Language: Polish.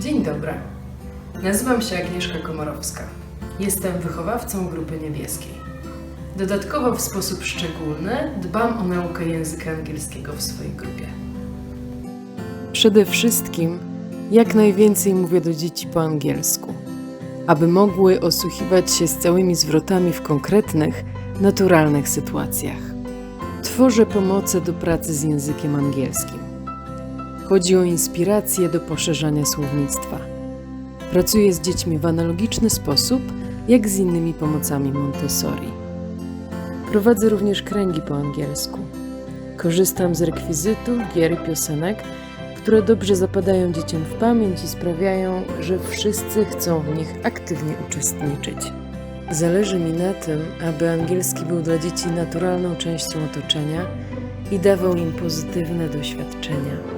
Dzień dobry. Nazywam się Agnieszka Komorowska. Jestem wychowawcą grupy niebieskiej. Dodatkowo w sposób szczególny dbam o naukę języka angielskiego w swojej grupie. Przede wszystkim jak najwięcej mówię do dzieci po angielsku, aby mogły osłuchiwać się z całymi zwrotami w konkretnych, naturalnych sytuacjach. Tworzę pomoce do pracy z językiem angielskim. Chodzi o inspirację do poszerzania słownictwa. Pracuję z dziećmi w analogiczny sposób, jak z innymi pomocami Montessori. Prowadzę również kręgi po angielsku. Korzystam z rekwizytów, gier i piosenek, które dobrze zapadają dzieciom w pamięć i sprawiają, że wszyscy chcą w nich aktywnie uczestniczyć. Zależy mi na tym, aby angielski był dla dzieci naturalną częścią otoczenia i dawał im pozytywne doświadczenia.